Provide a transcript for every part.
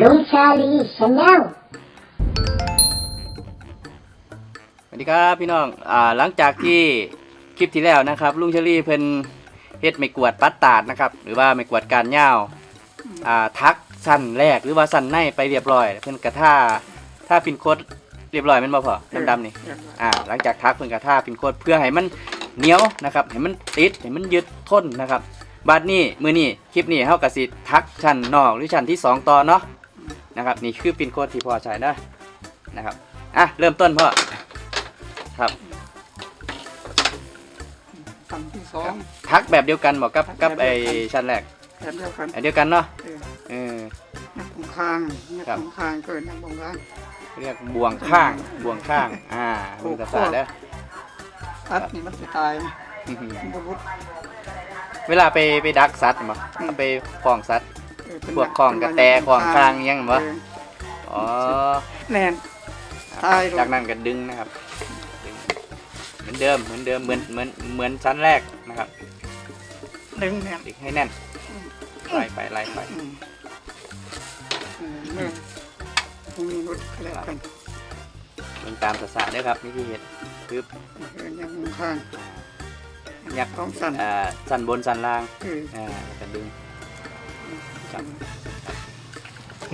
ลุงชาลีชาแนลสวัสดีครับพี่น้อง อ่า หลังจากที่คลิปที่แล้วนะครับ ลุงเชอรี่เพิ่นเฮ็ดไม่กวาดปัดตาดนะครับ หรือว่าไม่กวาดการย่าวอ่า ทักสั้นแรกหรือว่าสั้นในไปเรียบร้อย เพิ่นกระท่าท่าพินโคดเรียบร้อยแมันบ่พอดำๆนี่ อ่า หลังจากทักเพิ่นกระท่าพินโคดเพื่อให้มันเหนียวนะครับ ให้มันติด ให้มันยึดทนนะครับ บัดนี้มือนี้คลิปนี้เฮากะสิทักชั้นนอกหรือชั้นที่สองต่อเนาะ นะครับนี่คือพินโคดที่พ่อใช้นะนะครับอะเริ่มต้นพ่อครับสั่งที่สองทักแบบเดียวกันบอกกับกับไอชั้นแรกแบบเดียวกันอันเดียวกันเนาะเออเออนักของคางนักครับของคางเกิดนักของคางเรียกบวงข้างบวงข้างอ่าโอ้มีภาษาแล้วอัดนี่มันจะตายมันบุรุษเวลาไปไปดักสัตว์มั้เอาไปคล้องสัตว์เออเป็น พวกของกระแตของคางยังบ่เอออ๋อแน่นตายเลยจากนั้นก็ดึงนะครับดึงเหมือนเดิมเหมือนเดิมเหมือนเหมือนเหมือนชั้นแรกนะครับดึงแน่นดึงให้แน่นไล่ไปไล่ไปอืมเออเมื่อพรุ่งนี้นุษย์ก็แล้วกันดึงตามภาษาเด้อครับนี่ที่เห็นปึ๊บเออนักของคางยักษ์ต้องสั่นอ่าสันบนสันล่างเอออ่าก็ดึงจับ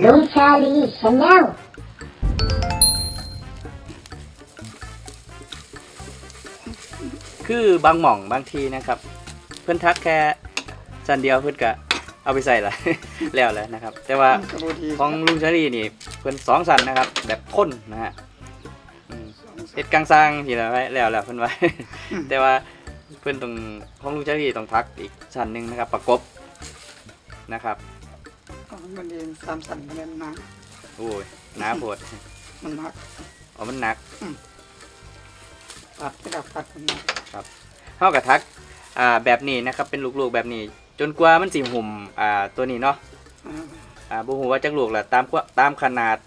ลุงชาลีชาแนลคือบางหม่องบางทีนะครับ เพื่อนทักแค่สันเดียวเพื่อนก็เอาไปใส่ละ แล้วแหล้วนะครับ แต่ว่าของลุงชาลีนี่เพื่อนสองสันนะครับ แบบพ่นนะฮะเฮ็ดกลางสร้างทีละไว้แล้วแล้วเพื่อนไว้แต่ว่าเพื่อนตรงของลุงชาลีต้องทักอีกสันหนึ่งนะครับ ประกบ นะครับของมันเองสามสั่นมันหนักโอ้ยหนาโพดมันหนักอ๋อมันหนักปัดระดับปัดมันหนักเท่ากับทักอ่าแบบนี้นะครับ เป็นลูกๆแบบนี้ จนกว่ามันสิหุ่มอ่าตัวนี้เนาะอ่าอ่าบ่ฮู้ว่าจักลูกแหละตามกว่าตามขนาด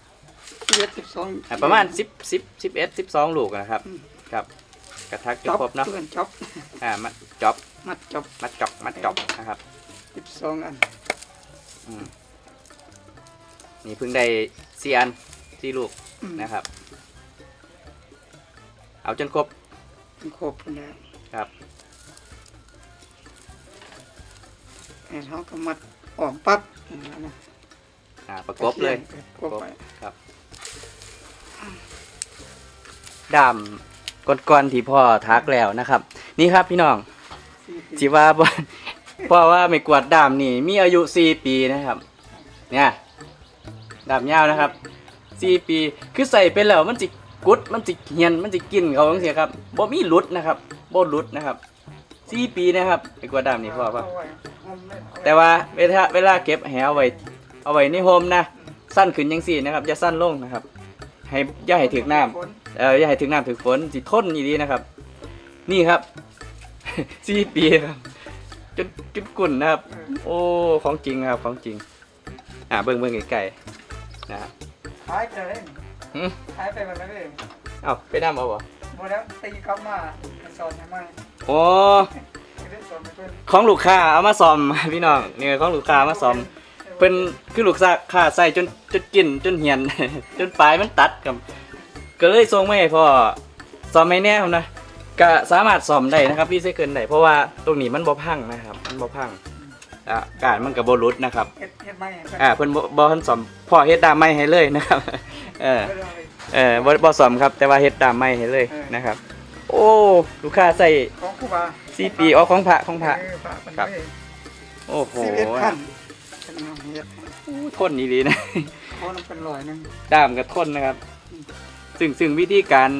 สิบเอ็ดสิบสองอ่าประมาณ10 10 11 12ลูกนะครับอืมครับ กระทักจนจ็อบครบเนาะเพื่อนจ็อบอ่ามัดจ็อบมัดจ็อบมัดจอกมัดจอกนะครับสิบสองอันอืม นี่เพิ่งได้4อัน4ลูกอืมนะครับ เอาจนครบมันครบแล้วครับไอ้เขาก็มัดออกปั๊บอย่างนั้นนะอ่าประกบเลยกบไปครับดามก้อนๆที่พ่อทักแล้วนะครับ นี่ครับพี่น้องสิว่าบ่ เพราะว่าไม่กวาดดามนี่ มีอายุ4ปีนะครับ เนี่ยดามยาวนะครับ4ปีคือใส่ไปแล้วมันสิกุดมันสิเหียนมันสิกินเขาจังซี่ครับบ่มีหลุดนะครับบ่หลุดนะครับ4ปีนะครับไม่กวาดดามนี่พ่อป่ะเอาไว้เอาไว้เอาแต่ว่าเวลาเวลาเก็บแหเอาไว้ เอาไว้ในโฮมนะสั้นขึ้นจังซี่นะครับอย่าสั้นลงนะครับ ให้อย่าให้ถึกน้ำเอออย่าให้ถึงน้ำถึงฝนสิทนอีดีนะครับ นี่ครับสี่ปีครับ จนจนกุ่นนะครับ โอ้ของจริงครับของจริง อ่าเบิ่งเบิ่งไกลๆนะครับหายไปเลยหึหายไปแบบนั้นเลยเอ้าไปน้ำเอาบ่หมดแล้วตีกลับมาสอนให้ไหมโอ้ไม่ได้สอนให้เพื่อนของลูกค้าเอามาซ่อม พี่น้องนี่ของลูกค้าเอามาซ่อมเพิ่นคือลูกค้าใส่จนจนกินจนเหียน จนปลายมันตัดครับก็เลยส่งมาให้พ่อซ่อมให้แน่ครับนะ ก็สามารถซ่อมได้นะครับพี่เซเกินได้เพราะว่าตรงนี้มันบ่พังนะครับ มันบ่พังอ่าการมันก็บ่หลุดนะครับเฮ็ดเฮ็ดไหมอ่าเพิ่นบ่บ่ทันซ่อมพ่อเฮ็ดดามไม้ให้เลยนะครับ เออไม่ได้เอาไปเออบ่บ่ซ่อมครับ แต่ว่าเฮ็ดดามไม้ให้เลยเออนะครับ โอ้ลูกค้าใส่ของครูบา4ปีอ๋อของพระของพระเออพระมันครับเลยโอ้โหสิบเอ็ดพันเป็นเอาเฮ็ดทนดีๆนะเขาน้ำเป็นร้อยหนึงด้ามก็ทนนะครับ ซึ่งซึ่งวิธีการ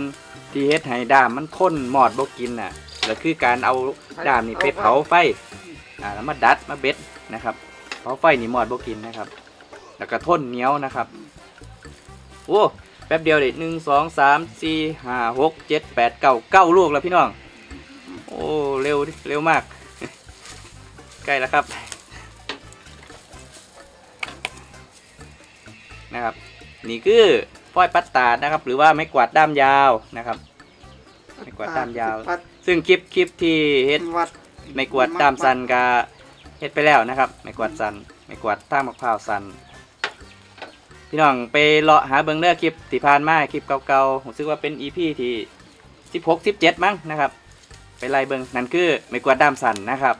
ที่เฮ็ดให้ด้ามมันทนหมอดบ่กินน่ะก็คือการเอาด้ามนี่ไปเผาไฟอ่าแล้วมาดัดมาเบ็ดนะครับเผาไฟนี่หมอดบ่กินนะครับ แล้วก็ทนเหนียวนะครับโอ้แป๊บเดียวเลยหนึ่งสองสามสี่ห้าหกเจ็ดแปดเก้าเก้าลูกแล้วพี่น้อง โอ้เร็วเร็วมาก ใกล้แล้วครับนะครับ นี่คือ ฝ้อยปัตตาดนะครับ หรือว่าไม้กวาดด้ามยาวนะครับ ไม่กวาดตามยาว ปัดซึ่งคลิปคลิปที่เฮ็ดวัดไม่กวาดด้ามสันก็เฮ็ดไปแล้วนะครับ ไม่กวาดสันไม่กวาดท่างมะพร้าวสันพี่น้องไปเลาะหาเบิ่งเด้อคลิปที่ผ่านมาคลิปเก่าๆผมรู้สึกว่าเป็น EP ที่16 17มั้งนะครับ ไปไล่เบิ่งนั่นคือไม่กวาดด้ามสั่นนะครับ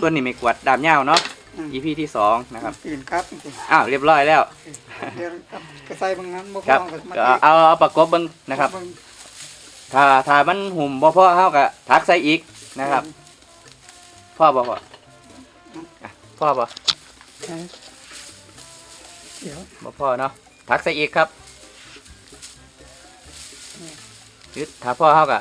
ส่วนนี้ไม่กวาดด้ามยาวเนาะอืม EP ที่สองนะครับตื่นครับจริงอ้าวเรียบร้อยแล้วๆเดี๋ยวครับกระใส่บางนั้นบ่พครัอบก็มาก็เอาเอาประกบเบิ่งนะครับเงถ้าถ้ามันหุ่มบ่พอเฮาก็ทักใส่อีกนะครับพ่อบ่พ่ออะพ่อบ่เดี๋ยวบ่พ่อเนาะทักใส่อีกครับอืมหรือถ้าพ่อเฮาก็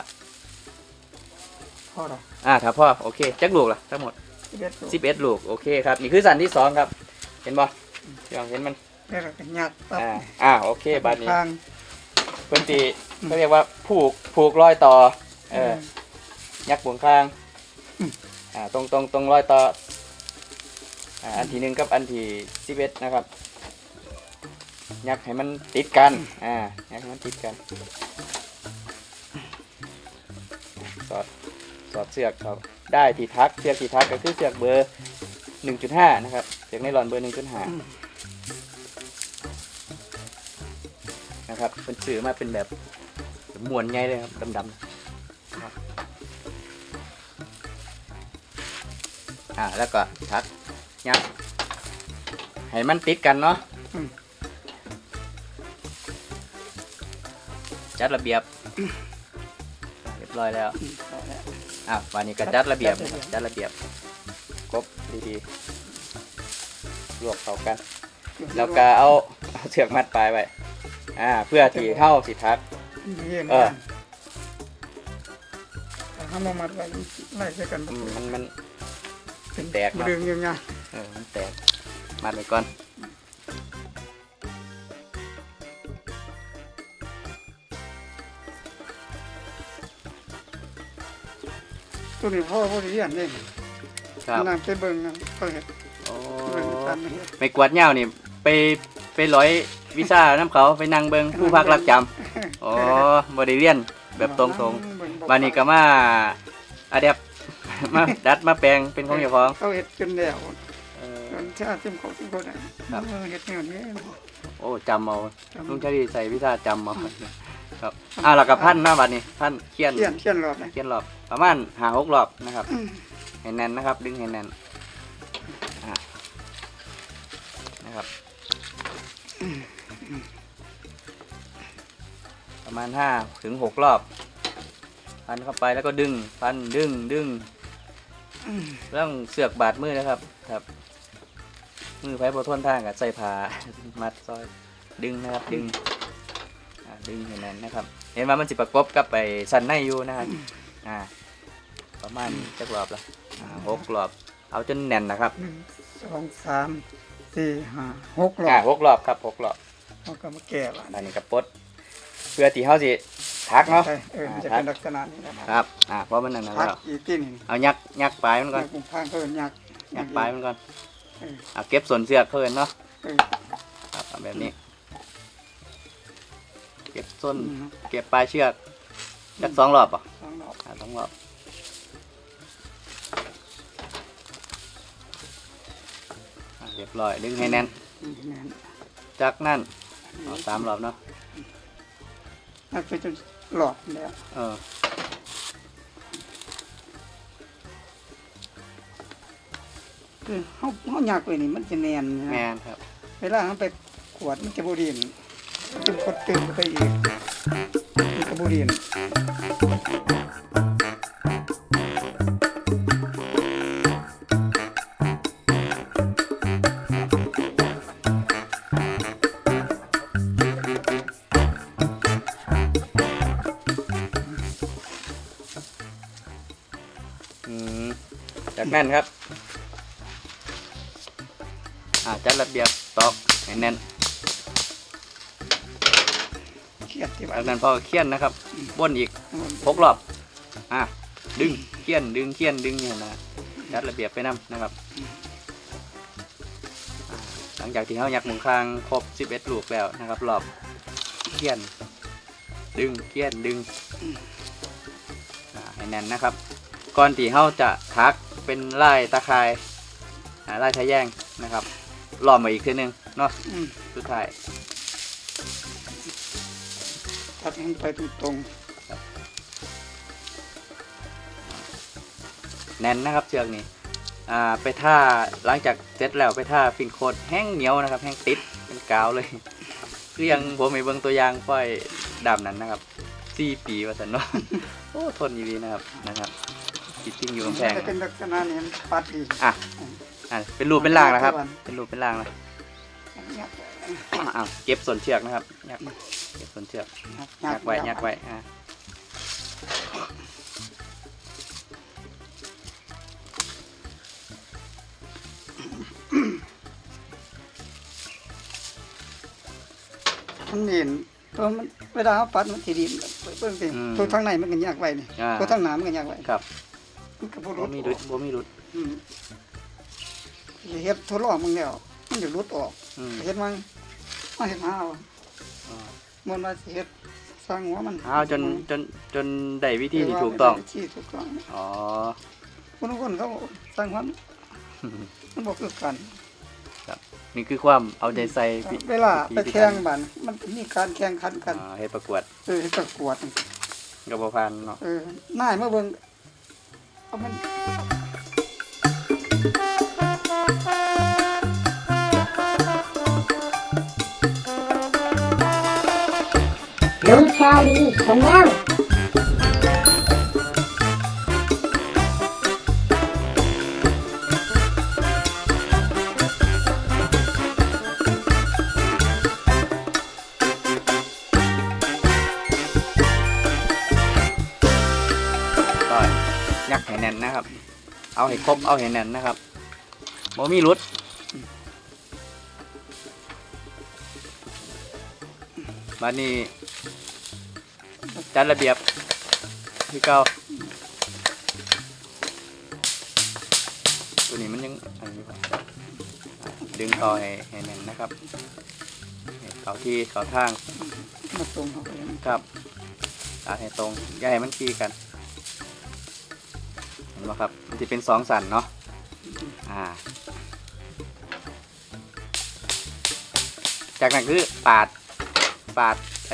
พอหรออ่าถ้าพ่อโอเคจักลูกล่ะทั้งหมด เด็ด11ลูกโอเคครับนี่คือสันที่สองครับ เห็นบ่พี่น้องเห็นมันเด็ดกันยักปั๊บอ่าอ่าโอเคบัดนี้ทาง เพิ่นสิเขาเรียกว่าผูกผูกรอยต่อเออยักษ์บวงข้างอืม อ่าตรงตรงตรงรอยต่ออ่าอันที่หนึ่งกับอันที่สิบเอ็ดนะครับยักษ์ให้มันติดกันอ่ายักษ์ให้มันติดกัน อดเสือกเขาได้ที่ทักเสือกที่ทักก็คือเสือกเบอร์หนึ่งจุดห้านะครับเสือกไนลอนเบอร์หนึ่งจุดห้าอืมนะครับเป็นสื่อมาเป็นแบบมวนใหญ่เลยครับดำๆนะครับอ่าแล้วก็ทักยักให้มันติดกันเนาะอืมจัดระเบียบเรียบร้อยแล้ว อืมพอแล้วอะวันนี้ก็จัดระเบียบจันะดคระรับเบียบจัดระเบียบครบดีๆรวบเข้ากัน แล้วก็เอาเอาเชือกมัดปลายไว้อ่า เพื่อที่เข้าสิทัก เยี่ยมเออถ้าห้ามเอามาไว้ไล่ใส่กันอืมมันมันเป็นแตกเนอะเรื่องยังไง เออมันแตกมัดไว้ก่อน ตัวนี้พ่อพ่อเรียนเองครับนั่งไปเบิ่งนะเปิดโอ้เบิ่งกันนะไม่กวาดเหย้านี่ไปไปร้อยวิชาน้ำเขาไปนั่งเบิงผู้พักรักจำอ๋อบริเรียนแบบตรงๆบานี้ก็มาอะแดปมาดัดมาแปลงเป็นของเจ้าของเขาเห็ดจนแล้วเออมันชาติมเขาทุกคนอะครับเออเห็ดแนวนี้โอ้จำเอาจำลุงชาลีใส่วิชาจำเอา ครับอ่าแล้วก็พันหน้าบัดนี้พันเขียนเขียนเขียนรอบนะเขียนรอบประมาณหาหกรอบนะครับให้แน่นนะครับ ดึงให้แน่นอะนะครับ ประมาณห้าถึงหกรอบ พันเข้าไปแล้วก็ดึง พันดึงดึงเรื่องเสือกบาดมือนะครับ ครับ มือไผ่บทนทางกับใส่ผ้ามัดซอย ดึงนะครับ ดึงอ่า ดึงให้แน่นนะครับ เห็นว่ามันสิประกบกับไปสันในอยู่นะครับอ่าประมาณจักรอบละอ่าหกรอบ เอาจนแน่นนะครับหนึ่งสองสามสี่ห้าหกรออ่าบหกรอบครับหกรอบเขาก็มาแก่ละอันนี้กับปลดเพื่อที่เขาสิทักเนาะ ใช่เออมันจะเป็นลักษณะนี้นะครับอ่าเพราะมันนั่นนะพักแล้วอีกที่นี่เอายักยักปลายมันก่อน กลุ่มพางเขาเป็นยักษ์ยักปลายมันก่อน เออเอาเก็บส่วนเสือกเพิ่นเนาะเออครับเอาแบบนี้ เก็บส้นอืมเก็บปลายเชือกจักสองรอบป่ะสองรอบอ่าสองรอบอ่าเรียบร้อยดึงให้แน่นอืมแม่นจากนั้นเอาสามรอบเนาะนักไปจนหลอดแล้วเออคือเขาเขาอยากไปนี่มันจะแน่นนะแม่นครับ เวลาเขาไปขวดมันจะบู ดินจึงกดตึงไปอีกมันจะบูดินจากนั้นครับอ่าจัดระเบียบตอกให้แน่น เครียดที่ว่าจากนั้นพอเคี่ยนนะครับบ้วนอีกมันหกรอบอะดึงเคี่ยนดึงเคี่ยนดึงเนี่ยนะจัดระเบียบไปนํนะครับอ่าหลังจากที่เขายักหมุนคางครบ 11 ลูกแล้วนะครับรอบเคี่ยน ดึงเคี่ยนดึงอ่าให้แน่นนะครับ ก่อนที่เขาจะทักเป็นลายตะข่ายอ่าลายทะแยงนะครับล้อมมาอีกทีหนึงเนาะอืมสุดท้ายตั ดให้มันไปตรงแน่นนะครับเชือกนี้อ่าไปท่าหลังจากเสร็จแล้วไปท่าฟินโคดแห้งเหนียวนะครับ แห้งติดเป็นกาวเลยคือยังผมมีเบิ่งตัวอย่างป้อยดำนั้นนะครับสี่ปีว่าสันเนโอ้ทนอยู่ดีนะครับนะครับติดทิ้งอยู่ๆกำแพงจะเป็นลักษณะนี้ปัดดีอะอะเป็นรูปเป็นร่างนะครับ เป็นรูปเป็นร่างนะยัก อ้าวเก็บส่วนเชือกนะครับยักเก็บส่วนเชือกยักไว้ยักไว้อะมันเห็นตัวมันเวลาเขาปัดมันทีดีเบิ่งสิตัวทางในมันก็ยากไว้นี่อ่าตัวทางหน้ามันก็ยากไว้ครับมันก็บ่บ่รุดมีรุดบ่มีรุดอืมเฮ็ดทดลองมึงแล้วมันจะรุดออกอืมเฮ็ดมัน มาเฮ็ดมาเอาอ่ามันมาสิเฮ็ดสร้างหัวมันอ้าวจนจนจนได้วิธีที่ถูกต้องที่ถูกต้องอ๋อคนทุกคนเขาสร้างความมันบ่คือกันนี่คือความเอาใจใส่พิเวลาพิไปธีแข่งกรรมบันมันมีการแข่งขันกันอ่าเฮ็ดประกวดเออให้ประกวดกับบ่พันเนาะเออหน้ายมาเบิ่งเอามัน ลุงชาลีชาแนลก็ยักให้แน่นนะครับ เอาให้ครบ เอาให้แน่นนะครับบ่มีรุดบัดนี้ จัดระเบียบคือเก่าตัวนี้มันยังอันนี้ก่อนดึงต่อให้ให้แน่นนะครับให้เขาที่เขาทางมาตรงเขาไปครับตัดให้ตรงอย่าให้มันขี้กันเห็นไหมครับมันจะเป็นสองสันเนาะอ่า จากนั้นคือปาดปาดไอ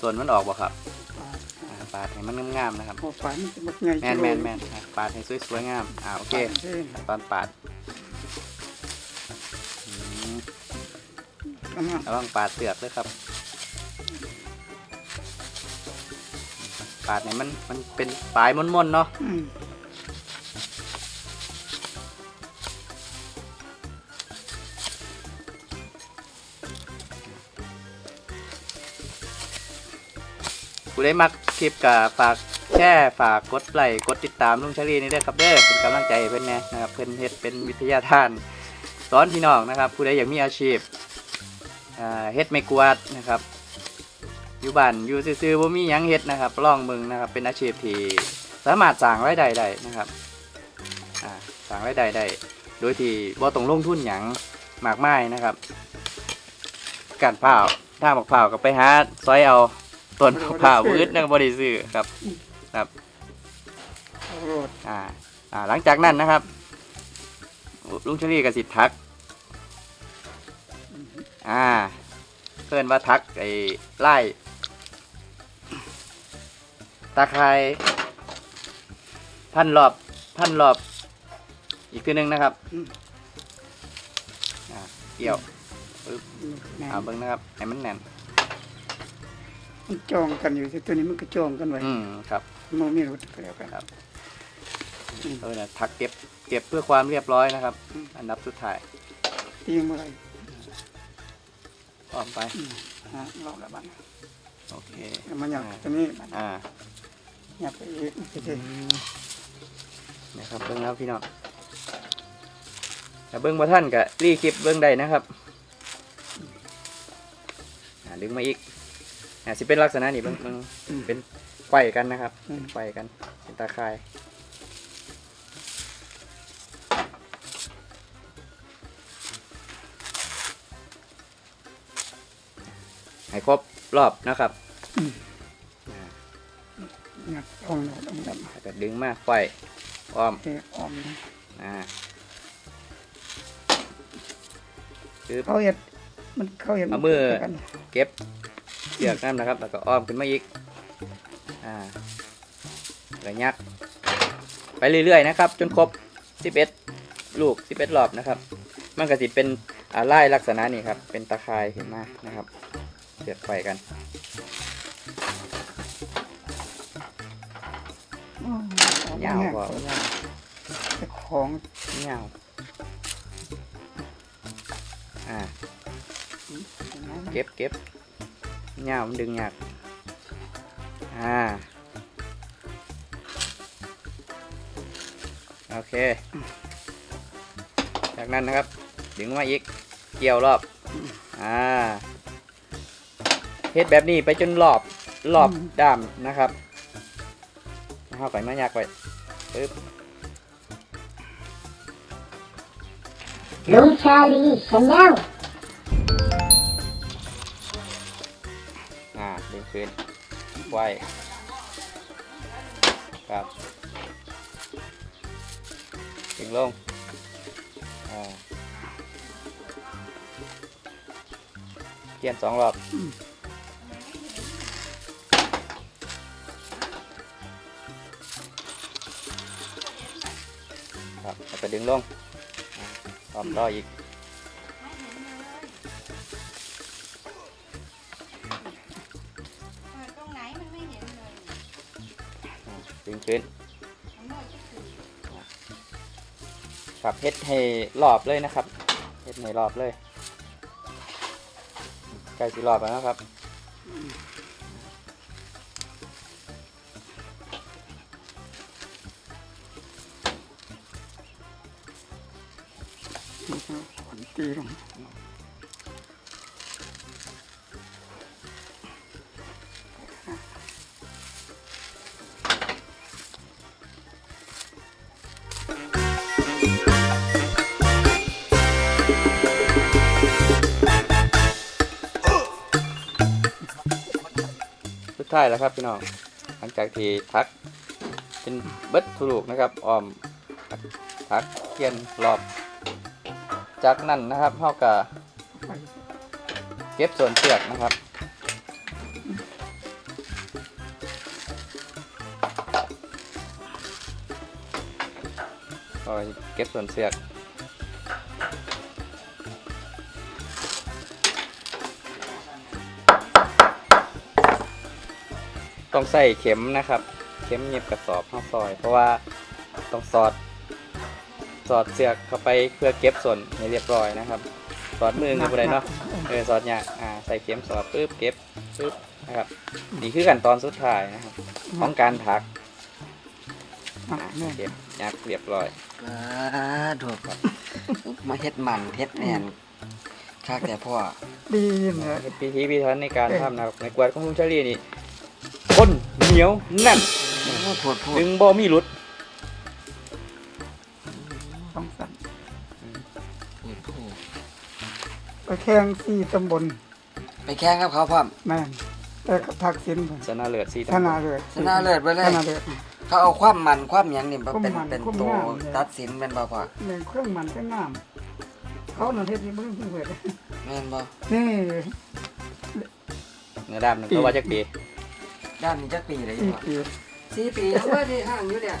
ส่วนมันออกบ่ครับอ่าปาดให้มันงามๆนะครับพอฝันมันจะบักใหญ่แมนแมนแมนอะปาดให้สวยๆงามอ่าโอเคตอนปาดอืมกำลังระวังปาดเสือกด้วยครับ ปาดเนี่ยมันมันเป็นปลายม่นๆเนาะ ได้มักคลิปกับฝากแช่ฝากกดไลค์กดติดตามลุงชาลีนี่ด้วยครับเด้อเป็นกำลังใจให้เพื่อนแหน่นะครับเพื่อนเฮ็ดเป็นวิทยาทาน สอนพี่น้องนะครับ ผู้ใดอยากมีอาชีพอ่าเฮ็ดไม่กวาดนะครับอยู่บ้านอยู่ซื่อๆบ่มีหยังเฮ็ดนะครับลองเบิ่งนะครับ เป็นอาชีพที่สามารถสร้างรายได้ได้นะครับอ่าสร้างรายได้ได้โดยที่บ่ต้องลงทุนหยังมากมายนะครับการเผาถ้าบักเผาก็ไปหาซอยเอา ต้นบักเผาวพืชนั่งบ่ได้ซื้อครับเอาโรดอ่าอ่า หลังจากนั้นนะครับ ลุงเชอรี่กับสิทัก อ่า เพิ่นว่าทักไอ้ไล่ตาคายพันรอบพันรอบ อีกทีหนึงนะครับอ่าเกี่ยวแน่นเอาเบิ่งนะครับ ให้มันแน่น มันจองกันอยู่ที่ตัวนี้มันก็จองกันไว้อืมครับมันมีรถก็แล้วกันครับเออนะทักเก็บเก็บเพื่อความเรียบร้อยนะครับอันดับสุดท้ายตีเมื่อไหรพร้อมไปฮะเราละบัดโอเคแล้วมันอยากตัวนี้อ่าอยากไปอีกมันจะได้นะครับเบิ้งแล้วพี่น้องแต่เบิ้งมาท่านกับรีคลิปเบิ้งได้นะครับอ่าดึงมาอีก อ่าสิเป็นลักษณะนี้เบิ้งเบิ้งเป็นไขว้กันนะครับไขว้กันเป็นตาข่ายให้ครบรอบนะครับอ่าอยากออมเราต้องแบบแล้วก็ดึงมาไขว้อ้อมเทออมนะอ่าคือ เขาเฮ็ดมันเขาเห็นเอามือกันเก็บ เชือกนั่นนะครับ แล้วก็อ้อมขึ้นมาอีก อ่าแล้วยักไปเรื่อยๆนะครับ จนครบ 11 ลูก 11รอบนะครับ มันก็สิเป็นอ่าลายลักษณะนี้ครับ เป็นตะข่ายเห็นไหมนะครับเสียบไฟกันอ๋อยาวเนี่ยกว่าแต่ของยาวอ่า เก็บเก็บ ยามันดึงยากอ่า โอเค จากนั้นนะครับ ดึงมาอีก เกี่ยวรอบ อ่าเฮ็ดแบบนี้ไปจนรอบรอบด้ามนะครับเข้าไปมายากไปปึ๊บลุงชาลีชาแนล ขึ้นไว้ครับดึงลงอ่าเกียนสองรอบครับแล้วก็ดึงลงพร้อมต่ออีก ขึ้นครับเฮ็ดให้รอบเลยนะครับเฮ็ดให้รอบเลยใกล้สิรอบแล้วนะครับตีลง ท้ายแล้วครับพี่น้อง หลังจากที่ทักเป็นเบิดทุลูกนะครับออมทักเขียนรอบ จากนั้นนะครับเท่ากับเก็บส่วนเสือกนะครับก็เก็บส่วนเสือก ต้องใส่เข็มนะครับ เข็มเย็บกระสอบข้าวซอย เพราะว่าต้องสอด สอดเสือกเข้าไปเพื่อเก็บส่วนให้เรียบร้อยนะครับ สอดมือคืออะไรเนาะเออสอดเนี่ยอ่าใส่เข็มสอดปุ๊บเก็บปุ๊บนะครับนี่คือขั้นตอนสุดท้ายนะครับของการถักอะเนี่ยเก็บยักเรียบร้อยอ่าถูกครับมาเฮ็ดมันเฮ็ดแน่นคักแต่พ่อดีเนี่ยพิธีพิธันในการทำนะครับในกวาดของลุงเชอรี่นี่ข้ นเหนียวแน่นโอ้ปวดพูดดึงบ่มีหลุดต้องสั่นปวดพูดไปแข่งสี่ตำบลไปแข่งกับเขาพร้อมแม่นแต่ก็ทักษิณชนะเลือดสีชนะเลยชนะเลิศไปเลยชนะเลิศเขาเอาความมันความหยังนี่มาเป็นความมันเป็นความตัวงามเนี่ยตัดสินเป็นบ่พ่อหนึ่งเครื่องมันเครื่องน้ำเขาหนึ่งเทศนี้เพิ่งเพิ่งเปิดแม่นบ่นี่เนื้อดำหนึ่งตัวว่าจักปี ด้านนี้จักปีเลยสี่พ่อปีสี่ปีเขาว่าที่ห่างอยู่เนี่ย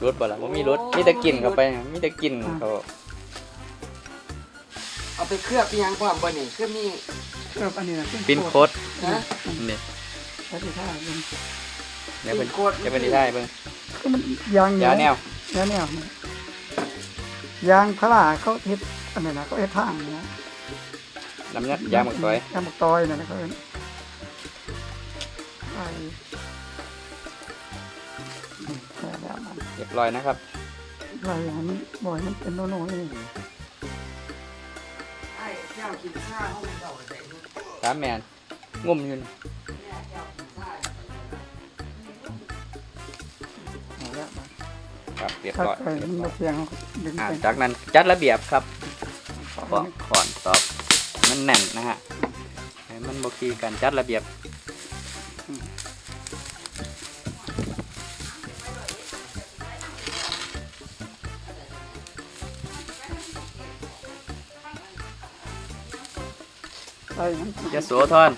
หลุดบ่ล่ะบ่มีหลุดมีแต่กินเข้าไปมีแต่กินเขาเอาไปเคลือบอีหยังพร้อมบ่นี่คือมีเอออันนี้นะปินโคดนะนี่ใช้ที่ท่าเป็นเนี่ยเป็นจะเป็นที่ได้เบิ่งคือมันยางยาแนวยางแนวนี่ยางพลาเขาเฮ็ดอันนี้นะเขาเฮ็ดทางเนี่ยน้ำยัดยาหมกซอยยางหมกตอยนั่นนะเขาเฮ็ด ไอ้แค่แล้วมันเรียบร้อยนะครับไล่ให้มันบ่อยมันเป็นโน่นๆนี่ไอ้เจ้ากินข้าวห้องเจ้าใส่นี่สามแมนงุ่มอยืนเนี่ยเจ้ากินข้าวเอาละมันครับเรียบถ้าร้อยใครมันบ่เพียงเขาก็ดึงอ่าไปจากนั้นจัดระเบียบครับขอขอนขอนตอบมันแน่นนะฮะให้มันบคีกันจัดระเบียบ ส่มันยโสธร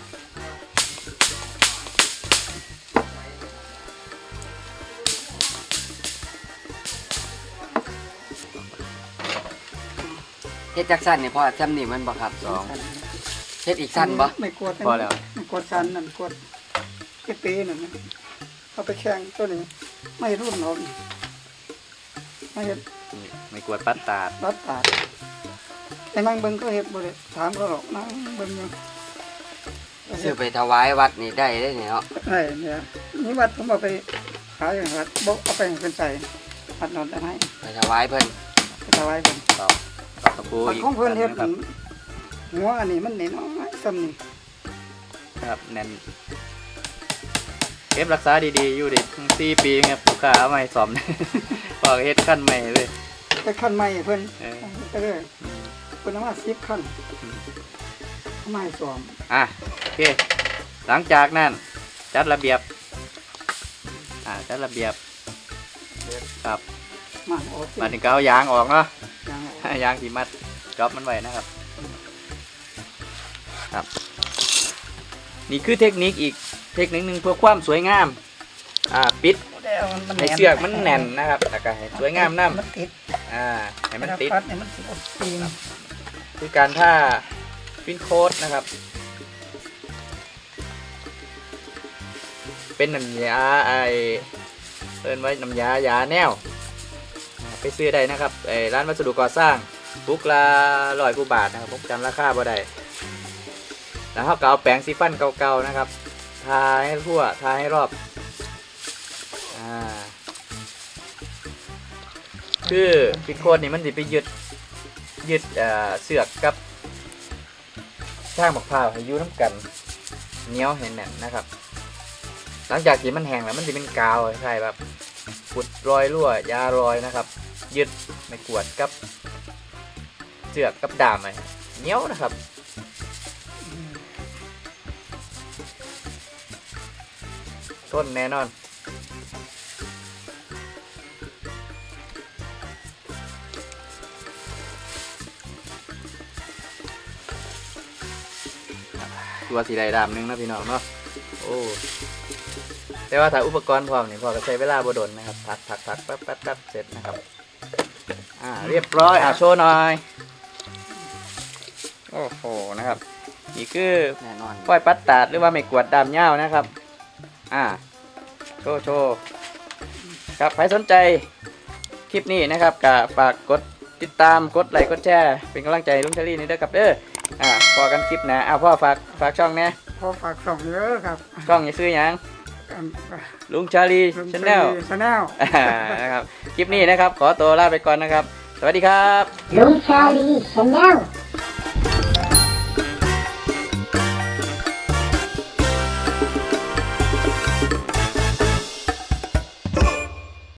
เฮ็ดจักสั้นนี่พอซ้ำนี่มันบ่ครับสองเฮ็ดอีกสั้นบ่ ไม่กวดพอแล้ว ไม่กวดสั้นนั่นกวดเก็บปีนั่นนะเอาไปแข่งตัวนี้ไม่รุ่นหรอกไม่เห็ดนี่ไม่กวดปัดตาด รัดตาด ไอ้นั่งเบิ่งก็เห็ดบ่ได้ถามเขาหรอกนั่งเบิ่งอยู่ซื้อไปถวายวัดนี่ได้ได้นี่เนาะใช่เนี่ยนี่วัดผมเอาไปขายอย่างวัดบอกเอาไปให้เพิ่นใส่วัดนอนได้ให้ไปถวายเพิ่นไปถวายเพิ่นต่อต่อตะปูวัดอีกของเพิ่นเฮ็ดนะครับหัวอันนี้มันน้อยๆซ้ำนี่ครับแน่นเก็บรักษาดีๆอยู่ดิสี่ปีครับลูกค้าเอามาให้ซ่อมพอกเฮ็ดขั้นใหม่เลยไปขั้นใหม่เพิ่นเออไปเลย เพิ่นเอามา10ขั้นเอามาให้สวมอะโอเค หลังจากนั้นจัดระเบียบ อ่าจัดระเบียบครับมาโอเคมาถึงก็เอายางออกเนาะยังไงยางที่มัดจ็อบมันไว้นะครับ ครับ นี่คือเทคนิคอีกเทคนิคหนึ่งเพื่อความสวยงาม อ่าปิดให้เสือกมันแน่นนะครับแล้วก็ให้สวยงามน้มันติดำอ่าให้มันติดพัดเนี่ยมันติดปีน คือการท่าฟินโค้ดนะครับ เป็นน้ำยาไอเอินไว้น้ำยายาแนว ไปซื้อได้นะครับไอร้านวัสดุก่อสร้างบุกละร้อยกว่าบาทนะครับผมจำราคาบ่ได้แล้วเขาก็เอาแปรงสีฟันเก่าๆนะครับ ทาให้ทั่ว ทาให้รอบ อ่า คือฟินโค้ดนี่มันสิไปยึด ยึดเอ่อเสือกกับช่างมะพร้าวให้อยู่น้ำกันเหนียวให้แน่นนะครับ หลังจากที่มันแห้งแล้วมันจะเป็นกาวใช่แบบขุดรอยรั่วยารอยนะครับ ยึดไม่กวดกับเสือกกับดามไว้เหนียวนะครับต้นแน่นอน ตัวสีใดดำหนึงนะพี่น้องเนาะโอ้แต่ว่าถ้าอุปกรณ์พร้อมนี่พอก็ใช้เวลาบ่ดนนะครับทักทักทักแป๊บแป๊บแป๊บเสร็จนะครับอ่าเรียบร้อยอ่าโชว์หน่อยโอ้โหนะครับนี่คือแน่นอนป้อยปัดตาดหรือว่าไม่กวดดามเงานะครับ อ่าโชว์โชว์ครับใครสนใจคลิปนี้นะครับก็ฝากกดติดตามกดไลค์กดแชร์เป็นกำลังใจให้ลุงเชอรี่นี่ด้วยครับเด้อ อ่าพอกันคลิปหนะอ้าวพ่อฝากฝากช่องแหนะพอฝากส่งเยอะครับช่องอย่าซื้อหยังลุงชาลีชาแนลชาแนลนะครับคลิปนี้นะครับ ขอตัวลาไปก่อนนะครับ สวัสดีครับ ลุงชาลีชาแนล